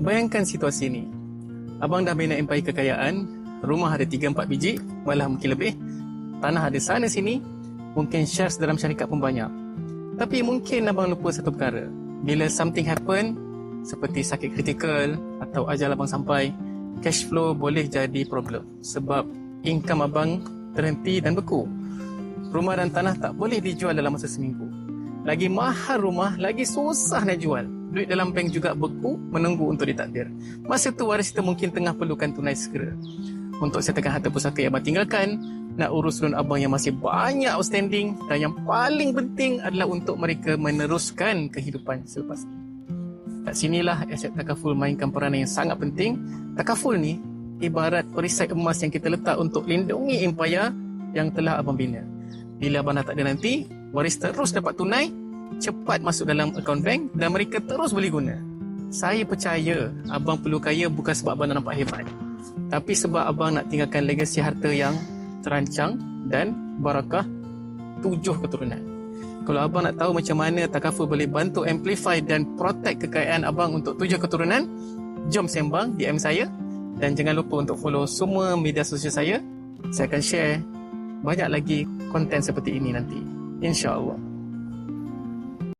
Bayangkan situasi ni. Abang dah bina empire kekayaan, rumah ada 3-4 biji, malah mungkin lebih. Tanah ada sana sini, mungkin shares dalam syarikat pun banyak. Tapi mungkin abang lupa satu perkara. Bila something happen, seperti sakit kritikal atau ajal abang sampai, cash flow boleh jadi problem. Sebab income abang terhenti dan beku. Rumah dan tanah tak boleh dijual dalam masa seminggu. Lagi mahal rumah, lagi susah nak jual. Duit dalam bank juga beku, menunggu untuk ditakdir. Masa tu waris kita mungkin tengah perlukan tunai segera. Untuk setelkan harta pusaka yang abang tinggalkan, nak urus loan abang yang masih banyak outstanding dan yang paling penting adalah untuk mereka meneruskan kehidupan selepas ini. Kat sinilah aset takaful mainkan peranan yang sangat penting. Takaful ni ibarat perisai emas yang kita letak untuk lindungi empayar yang telah abang bina. Bila abang dah tak ada nanti, waris terus dapat tunai, cepat masuk dalam akaun bank dan mereka terus boleh guna. Saya percaya abang perlu kaya bukan sebab abang nampak hebat. Tapi sebab abang nak tinggalkan legasi harta yang terancang dan barakah tujuh keturunan. Kalau abang nak tahu macam mana Takaful boleh bantu amplify dan protect kekayaan abang untuk tujuh keturunan, jom sembang DM saya dan jangan lupa untuk follow semua media sosial saya. Saya akan share banyak lagi konten seperti ini nanti. InsyaAllah.